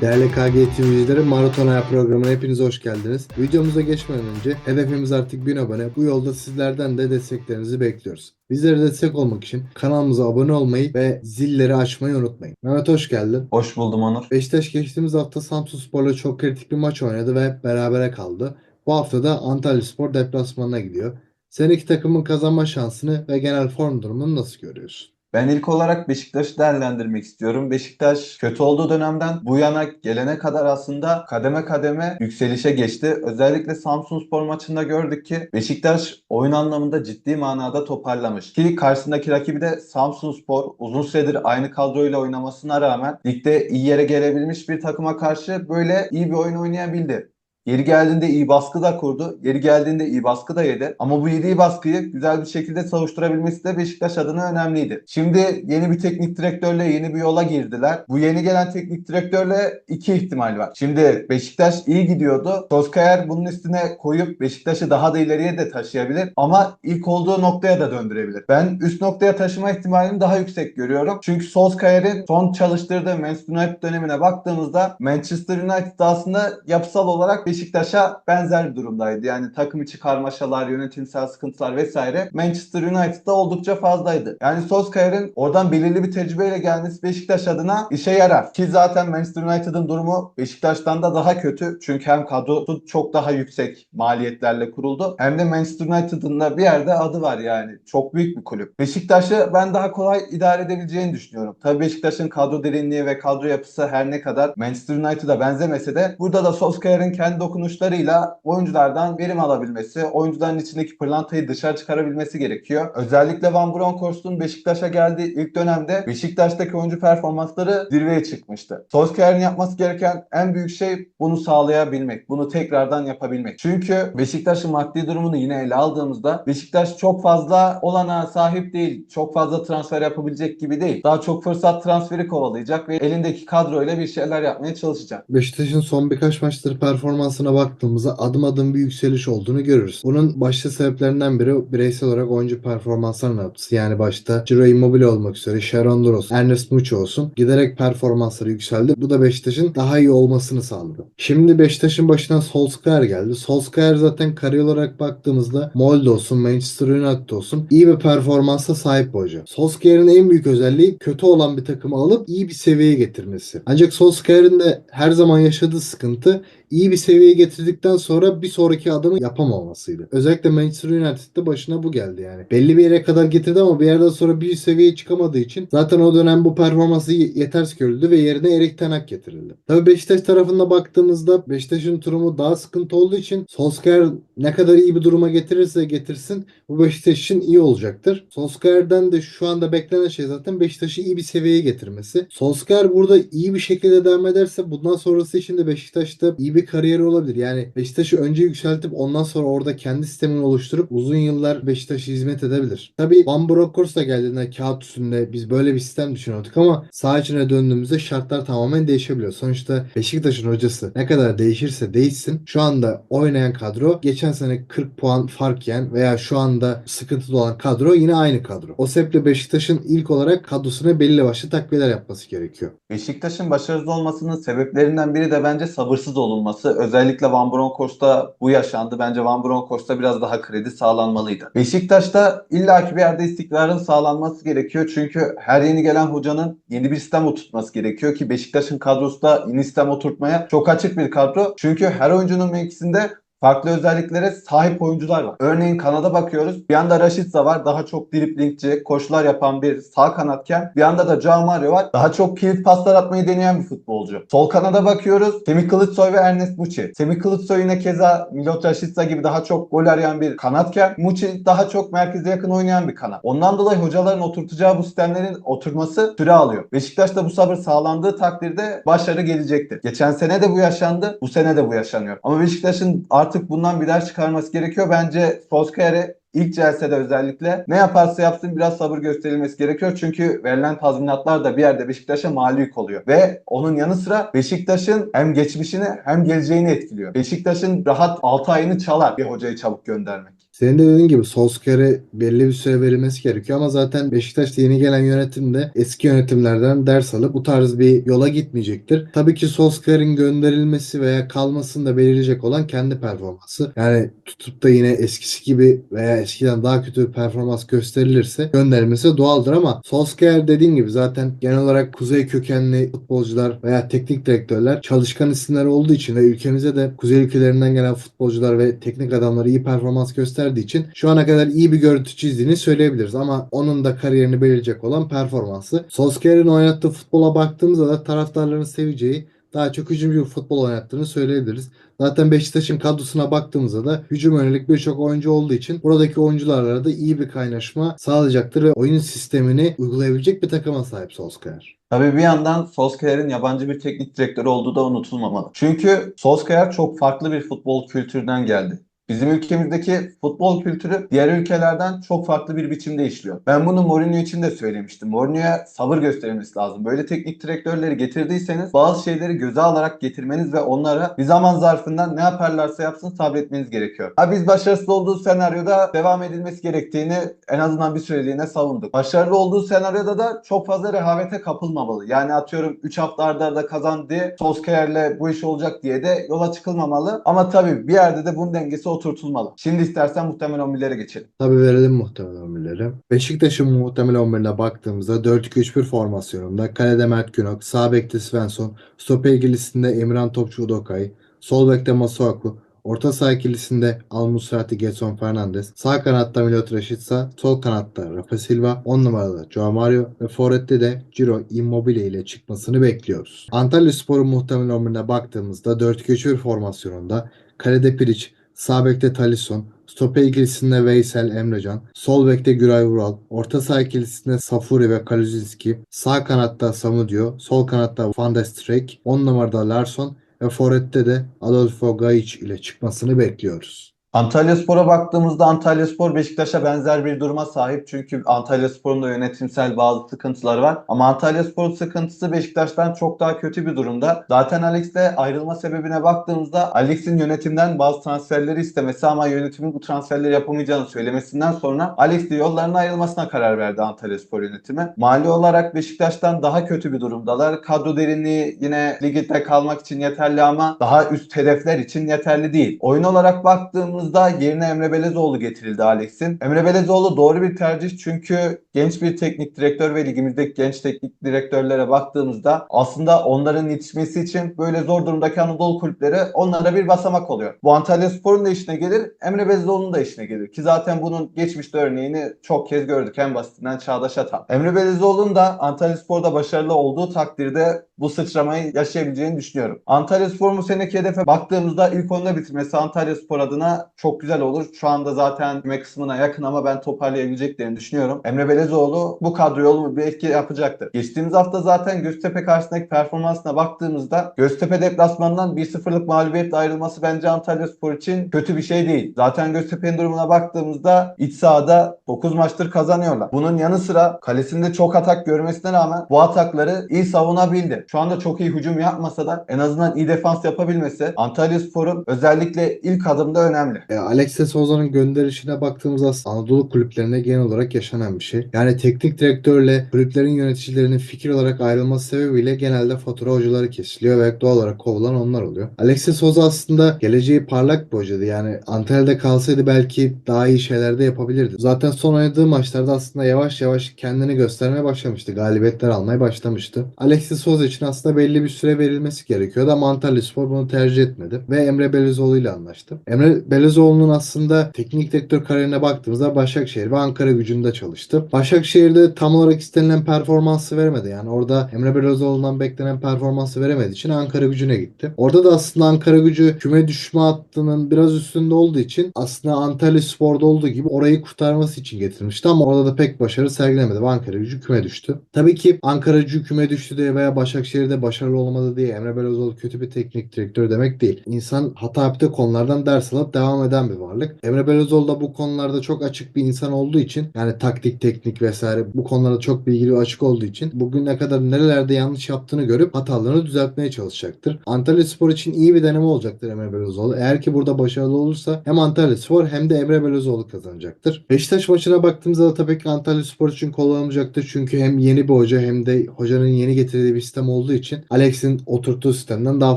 Değerli KG izleyicileri Maraton Hayat programına hepiniz hoş geldiniz. Videomuza geçmeden önce hedefimiz artık 1000 abone. Bu yolda sizlerden de desteklerinizi bekliyoruz. Bizlere destek olmak için kanalımıza abone olmayı ve zilleri açmayı unutmayın. Mehmet hoş geldin. Hoş buldum Onur. Beşiktaş geçtiğimiz hafta Samsunspor'la çok kritik bir maç oynadı ve berabere kaldı. Bu hafta da Antalyaspor deplasmanına gidiyor. Sen iki takımın kazanma şansını ve genel form durumunu nasıl görüyorsun? Ben ilk olarak Beşiktaş'ı değerlendirmek istiyorum. Beşiktaş kötü olduğu dönemden bu yana gelene kadar aslında kademe kademe yükselişe geçti. Özellikle Samsunspor maçında gördük ki Beşiktaş oyun anlamında ciddi manada toparlamış. Ki karşısındaki rakibi de Samsunspor uzun süredir aynı kadroyla oynamasına rağmen ligde iyi yere gelebilmiş bir takıma karşı böyle iyi bir oyun oynayabildi. Yeri geldiğinde iyi baskı da kurdu. Yeri geldiğinde iyi baskı da yedi. Ama bu yediği baskıyı güzel bir şekilde savuşturabilmesi de Beşiktaş adına önemliydi. Şimdi yeni bir teknik direktörle yeni bir yola girdiler. Bu yeni gelen teknik direktörle iki ihtimal var. Şimdi Beşiktaş iyi gidiyordu. Solskjaer bunun üstüne koyup Beşiktaş'ı daha da ileriye de taşıyabilir. Ama ilk olduğu noktaya da döndürebilir. Ben üst noktaya taşıma ihtimalini daha yüksek görüyorum. Çünkü Solskjaer'in son çalıştırdığı Manchester United dönemine baktığımızda Manchester United aslında yapısal olarak Beşiktaş'a benzer bir durumdaydı. Yani takım içi karmaşalar, yönetimsel sıkıntılar vesaire Manchester United'da oldukça fazlaydı. Yani Solskjaer'in oradan belirli bir tecrübeyle gelmesi Beşiktaş adına işe yarar. Ki zaten Manchester United'ın durumu Beşiktaş'tan da daha kötü. Çünkü hem kadrosu çok daha yüksek maliyetlerle kuruldu. Hem de Manchester United'ın da bir yerde adı var yani. Çok büyük bir kulüp. Beşiktaş'ı ben daha kolay idare edebileceğini düşünüyorum. Tabii Beşiktaş'ın kadro derinliği ve kadro yapısı her ne kadar Manchester United'a benzemese de burada da Solskjaer'in kendi dokunuşlarıyla oyunculardan verim alabilmesi, oyuncuların içindeki pırlantayı dışarı çıkarabilmesi gerekiyor. Özellikle Van Bronckhorst'un Beşiktaş'a geldiği ilk dönemde Beşiktaş'taki oyuncu performansları zirveye çıkmıştı. Solskjaer'in yapması gereken en büyük şey bunu sağlayabilmek, bunu tekrardan yapabilmek. Çünkü Beşiktaş'ın maddi durumunu yine ele aldığımızda Beşiktaş çok fazla olana sahip değil, çok fazla transfer yapabilecek gibi değil. Daha çok fırsat transferi kovalayacak ve elindeki kadroyla bir şeyler yapmaya çalışacak. Beşiktaş'ın son birkaç maçtır performansına baktığımızda adım adım bir yükseliş olduğunu görürüz. Bunun başta sebeplerinden biri bireysel olarak oyuncu performanslarının artması. Yani başta Ciro Immobile olmak üzere Sharon olsun, Ernest Muçi olsun giderek performansları yükseldi. Bu da Beşiktaş'ın daha iyi olmasını sağladı. Şimdi Beşiktaş'ın başına Solskjaer geldi. Solskjaer zaten kariyer olarak baktığımızda Molde olsun, Manchester United olsun iyi bir performansa sahip bir hoca. Solskjaer'in en büyük özelliği kötü olan bir takımı alıp iyi bir seviyeye getirmesi. Ancak Solskjaer'in de her zaman yaşadığı sıkıntı iyi bir seviyeye getirdikten sonra bir sonraki adımı yapamamasıydı. Özellikle Manchester United'da başına bu geldi yani. Belli bir yere kadar getirdi ama bir yerden sonra bir seviyeye çıkamadığı için zaten o dönem bu performansı yetersiz görüldü ve yerine Erik Ten Hag getirildi. Tabii Beşiktaş tarafında baktığımızda Beşiktaş'ın durumu daha sıkıntı olduğu için Solskjaer ne kadar iyi bir duruma getirirse getirsin bu Beşiktaş için iyi olacaktır. Solskjaer'den de şu anda beklenen şey zaten Beşiktaş'ı iyi bir seviyeye getirmesi. Solskjaer burada iyi bir şekilde devam ederse bundan sonrası için de Beşiktaş'ta iyi bir kariyeri olabilir. Yani Beşiktaş'ı önce yükseltip ondan sonra orada kendi sistemini oluşturup uzun yıllar Beşiktaş'a hizmet edebilir. Tabii Van Bronckhorst geldiğinde kağıt üstünde biz böyle bir sistem düşünüyorduk ama saha içine döndüğümüzde şartlar tamamen değişebiliyor. Sonuçta Beşiktaş'ın hocası ne kadar değişirse değişsin şu anda oynayan kadro geçen sene 40 puan fark yiyen veya şu anda sıkıntıda olan kadro yine aynı kadro. O sebeple Beşiktaş'ın ilk olarak kadrosuna belli başlı takviyeler yapması gerekiyor. Beşiktaş'ın başarısız olmasının sebeplerinden biri de bence sabırsız olunması. Özellikle Van Bronckhorst'ta bu yaşandı. Bence Van Bronckhorst'ta biraz daha kredi sağlanmalıydı. Beşiktaş'ta illaki bir yerde istikrarın sağlanması gerekiyor. Çünkü her yeni gelen hocanın yeni bir sistem oturtması gerekiyor ki Beşiktaş'ın kadrosu da yeni sistem oturtmaya çok açık bir kadro. Çünkü her oyuncunun mevkisinde farklı özelliklere sahip oyuncular var. Örneğin kanada bakıyoruz. Bir yanda Rashica var. Daha çok driplingçi, koşular yapan bir sağ kanatken bir yanda da Joao var. Daha çok kilit paslar atmayı deneyen bir futbolcu. Sol kanada bakıyoruz. Semih Kılıçsoy ve Ernest Muçi. Semih Kılıçsoy yine keza Milot Rashica gibi daha çok gol arayan bir kanatken Muçi daha çok merkeze yakın oynayan bir kanat. Ondan dolayı hocaların oturtacağı bu sistemlerin oturması süre alıyor. Beşiktaş'ta bu sabır sağlandığı takdirde başarı gelecektir. Geçen sene de bu yaşandı. Bu sene de bu yaşanıyor. Ama Beşiktaş'ın artık bundan bir ders çıkarması gerekiyor. Bence Solskjaer'e ilk celsede özellikle ne yaparsa yapsın biraz sabır gösterilmesi gerekiyor. Çünkü verilen tazminatlar da bir yerde Beşiktaş'a mali yük oluyor. Ve onun yanı sıra Beşiktaş'ın hem geçmişini hem geleceğini etkiliyor. Beşiktaş'ın rahat 6 ayını çalar bir hocayı çabuk göndermek. Senin de dediğin gibi Solskjaer'e belli bir süre verilmesi gerekiyor ama zaten Beşiktaş'ta yeni gelen yönetim de eski yönetimlerden ders alıp bu tarz bir yola gitmeyecektir. Tabii ki Solskjaer'in gönderilmesi veya kalmasını da belirleyecek olan kendi performansı. Yani tutup da yine eskisi gibi veya eskiden daha kötü bir performans gösterilirse gönderilmesi doğaldır ama Solskjaer dediğim gibi zaten genel olarak kuzey kökenli futbolcular veya teknik direktörler çalışkan isimler olduğu için ve ülkemize de kuzey ülkelerinden gelen futbolcular ve teknik adamlar iyi performans gösterdiği için şu ana kadar iyi bir görüntü çizdiğini söyleyebiliriz ama onun da kariyerini belirleyecek olan performansı. Solskjaer'in oynattığı futbola baktığımızda da taraftarların seveceği daha çok hücumcu bir futbol oynattığını söyleyebiliriz. Zaten Beşiktaş'ın kadrosuna baktığımızda da hücum yönelik birçok oyuncu olduğu için buradaki oyuncularla da iyi bir kaynaşma sağlayacaktır ve oyun sistemini uygulayabilecek bir takıma sahip Solskjaer. Tabii bir yandan Solskjaer'in yabancı bir teknik direktörü olduğu da unutulmamalı. Çünkü Solskjaer çok farklı bir futbol kültüründen geldi. Bizim ülkemizdeki futbol kültürü diğer ülkelerden çok farklı bir biçimde işliyor. Ben bunu Mourinho için de söylemiştim. Mourinho'ya sabır gösterilmesi lazım. Böyle teknik direktörleri getirdiyseniz bazı şeyleri göze alarak getirmeniz ve onlara bir zaman zarfında ne yaparlarsa yapsın sabretmeniz gerekiyor. Ha biz başarısız olduğu senaryoda devam edilmesi gerektiğini en azından bir süreliğine savunduk. Başarılı olduğu senaryoda da çok fazla rehavete kapılmamalı. Yani atıyorum 3 hafta arda arda kazan diye Solskjaer'le bu iş olacak diye de yola çıkılmamalı. Ama tabii bir yerde de bunun dengesi oturtulmalı. Şimdi istersen muhtemel 11'lere geçelim. Tabii verelim muhtemel 11'leri. Beşiktaş'ın muhtemel 11'ine baktığımızda 4-2-3-1 formasyonunda kalede Mert Günok, sağ bekte Svensson, stoper ikilisinde Emirhan Topçu Udokay, sol bekte Masuaku, orta saha ikilisinde Al Musrati Getson Fernandes, sağ kanatta Milot Rashica, sol kanatta Rafa Silva, 10 numarada Joao Mario ve forvette de Ciro Immobile ile çıkmasını bekliyoruz. Antalya Spor'un muhtemel 11'ine baktığımızda 4-2-3-1 formasyonunda kalede Piric, Sağ bekte Talisson, stoper ikilisinde Veysel Emrecan, sol bekte Güray Vural, orta saha ikilisinde Safuri ve Kaluzinski, sağ kanatta Samudio, sol kanatta Van der Streek, 10 numarada Larsson ve forvette de Adolfo Gajic ile çıkmasını bekliyoruz. Antalya Spor'a baktığımızda Antalya Spor Beşiktaş'a benzer bir duruma sahip. Çünkü Antalya Spor'un da yönetimsel bazı sıkıntıları var. Ama Antalya Spor'un sıkıntısı Beşiktaş'tan çok daha kötü bir durumda. Zaten Alex'le ayrılma sebebine baktığımızda Alex'in yönetimden bazı transferleri istemesi ama yönetimin bu transferleri yapamayacağını söylemesinden sonra Alex de yollarına ayrılmasına karar verdi Antalya Spor yönetimi. Mali olarak Beşiktaş'tan daha kötü bir durumdalar. Kadro derinliği yine ligde kalmak için yeterli ama daha üst hedefler için yeterli değil. Oyun olarak baktığımız baktığımızda yerine Emre Belezoğlu getirildi Alex'in. Emre Belezoğlu doğru bir tercih çünkü genç bir teknik direktör ve ligimizdeki genç teknik direktörlere baktığımızda aslında onların yetişmesi için böyle zor durumdaki Anadolu kulüpleri onlara bir basamak oluyor. Bu Antalya Spor'un da işine gelir, Emre Belezoğlu'nun da işine gelir. Ki zaten bunun geçmişte örneğini çok kez gördük. En basitinden Çağdaş Atan. Emre Belezoğlu'nun da Antalya Spor'da başarılı olduğu takdirde bu sıçramayı yaşayabileceğini düşünüyorum. Antalya Spor bu seneki hedefe baktığımızda ilk onda bitirmesi Antalya Spor adına çok güzel olur. Şu anda zaten küme kısmına yakın ama ben toparlayabileceklerini düşünüyorum. Emre Belezoğlu bu kadroya olumlu bir etki yapacaktır. Geçtiğimiz hafta zaten Göztepe karşısındaki performansına baktığımızda Göztepe deplasmandan 1-0'lık mağlubiyetle ayrılması bence Antalya Spor için kötü bir şey değil. Zaten Göztepe'nin durumuna baktığımızda iç sahada 9 maçtır kazanıyorlar. Bunun yanı sıra kalesinde çok atak görmesine rağmen bu atakları iyi savunabildi. Şu anda çok iyi hücum yapmasa da en azından iyi defans yapabilmesi Antalya Spor'un özellikle ilk adımda önemli. E, Alex de Souza'nın gönderişine baktığımızda Anadolu kulüplerine genel olarak yaşanan bir şey. Yani teknik direktörle kulüplerin yöneticilerinin fikir olarak ayrılması sebebiyle genelde fatura hocaları kesiliyor ve doğal olarak kovulan onlar oluyor. Alex de aslında geleceği parlak bir hocaydı. Yani Antalya'da kalsaydı belki daha iyi şeyler de yapabilirdi. Zaten son oynadığı maçlarda aslında yavaş yavaş kendini göstermeye başlamıştı. Galibiyetler almaya başlamıştı. Alex de için aslında belli bir süre verilmesi gerekiyordu ama Antalya Spor bunu tercih etmedi ve Emre Belezoğlu ile anlaştı. Emre Belezoğlu'nun aslında teknik direktör kariyerine baktığımızda Başakşehir ve Ankara gücünde çalıştı. Başakşehir'de tam olarak istenilen performansı veremedi. Yani orada Emre Belezoğlu'ndan beklenen performansı veremediği için Ankara gücüne gitti. Orada da aslında Ankara gücü küme düşme hattının biraz üstünde olduğu için aslında Antalya Spor'da olduğu gibi orayı kurtarması için getirilmişti ama orada da pek başarı sergilemedi ve Ankara gücü küme düştü. Tabii ki Ankara gücü küme düştü diye veya Başakşehir'de başarılı olmadı diye Emre Belözoğlu kötü bir teknik direktör demek değil. İnsan hata yaptığı konulardan ders alıp devam eden bir varlık. Emre Belözoğlu da bu konularda çok açık bir insan olduğu için yani taktik, teknik vesaire bu konularda çok bilgili ve açık olduğu için bugüne kadar nerelerde yanlış yaptığını görüp hatalarını düzeltmeye çalışacaktır. Antalya Spor için iyi bir deneme olacaktır Emre Belözoğlu. Eğer ki burada başarılı olursa hem Antalya Spor hem de Emre Belözoğlu kazanacaktır. Beşiktaş maçına baktığımızda da tabii ki Antalya Spor için kolay olmayacaktır. Çünkü hem yeni bir hoca hem de hocanın yeni getirdiği bir sistem olduğu için Alex'in oturttuğu sistemden daha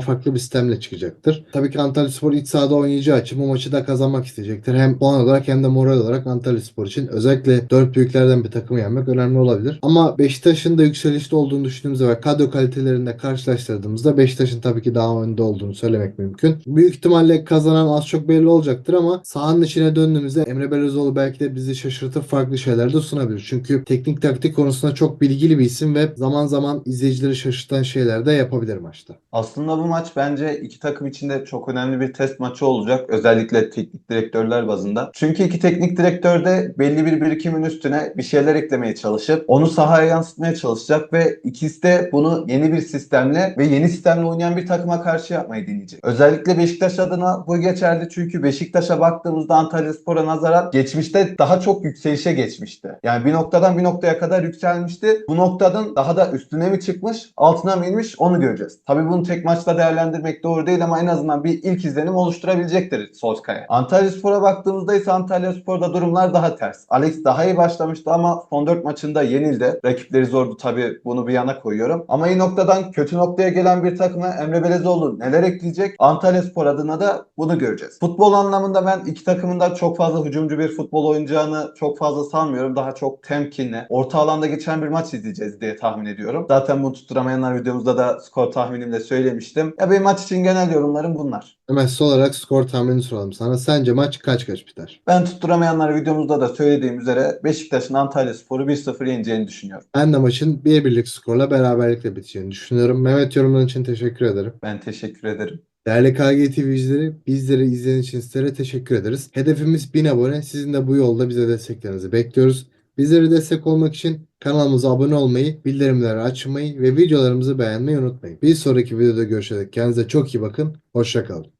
farklı bir sistemle çıkacaktır. Tabii ki Antalya Spor iç sahada oynayacağı için bu maçı da kazanmak isteyecektir. Hem puan olarak hem de moral olarak Antalya Spor için özellikle dört büyüklerden bir takımı yenmek önemli olabilir. Ama Beşiktaş'ın da yükselişte olduğunu düşündüğümüzde ve kadro kalitelerinde karşılaştırdığımızda Beşiktaş'ın tabii ki daha önde olduğunu söylemek mümkün. Büyük ihtimalle kazanan az çok belli olacaktır ama sahanın içine döndüğümüzde Emre Belözoğlu belki de bizi şaşırtıp farklı şeyler de sunabilir. Çünkü teknik taktik konusunda çok bilgili bir isim ve zaman zaman izleyicileri şaşırtan şeyler de yapabilir maçta. Aslında bu maç bence iki takım için de çok önemli bir test maçı olacak. Özellikle teknik direktörler bazında. Çünkü iki teknik direktör de belli bir birikimin üstüne bir şeyler eklemeye çalışıp onu sahaya yansıtmaya çalışacak ve ikisi de bunu yeni bir sistemle ve yeni sistemle oynayan bir takıma karşı yapmayı deneyecek. Özellikle Beşiktaş adına bu geçerli çünkü Beşiktaş'a baktığımızda Antalya Spor'a nazaran geçmişte daha çok yükselişe geçmişti. Yani bir noktadan bir noktaya kadar yükselmişti. Bu noktadan daha da üstüne mi çıkmış, altına mı inmiş onu göreceğiz. Tabii bunu tek maçta değerlendirmek doğru değil ama en azından bir ilk izlenim oluşturabilecektir Solskjaer. Antalya Spor'a baktığımızda ise Antalya Spor'da durumlar daha ters. Alex daha iyi başlamıştı ama son 4 maçında yenildi. Rakipleri zordu tabii bunu bir yana koyuyorum. Ama iyi noktadan kötü noktaya gelen bir takıma Emre Belezoğlu neler ekleyecek? Antalya Spor adına da bunu göreceğiz. Futbol anlamında ben iki takımın da çok fazla hücumcu bir futbol oynayacağını çok fazla sanmıyorum. Daha çok temkinli, orta alanda geçen bir maç izleyeceğiz diye tahmin ediyorum. Zaten bunu tutturamayanlar videomuzda da skor tahminimle söylemiştim. Ya benim maç için genel yorumlarım bunlar. Hemen son olarak skor tahmini soralım sana. Sence maç kaç kaç biter? Ben tutturamayanlar videomuzda da söylediğim üzere Beşiktaş'ın Antalya Sporu 1-0 yeneceğini düşünüyorum. Ben de maçın bir birlik skorla beraberlikle biteceğini düşünüyorum. Mehmet yorumların için teşekkür ederim. Ben teşekkür ederim. Değerli KG TV izleri, bizleri izlediğiniz için sizlere teşekkür ederiz. Hedefimiz 1000 abone. Sizin de bu yolda bize desteklerinizi bekliyoruz. Bizlere destek olmak için kanalımıza abone olmayı, bildirimleri açmayı ve videolarımızı beğenmeyi unutmayın. Bir sonraki videoda görüşürüz. Kendinize çok iyi bakın. Hoşçakalın.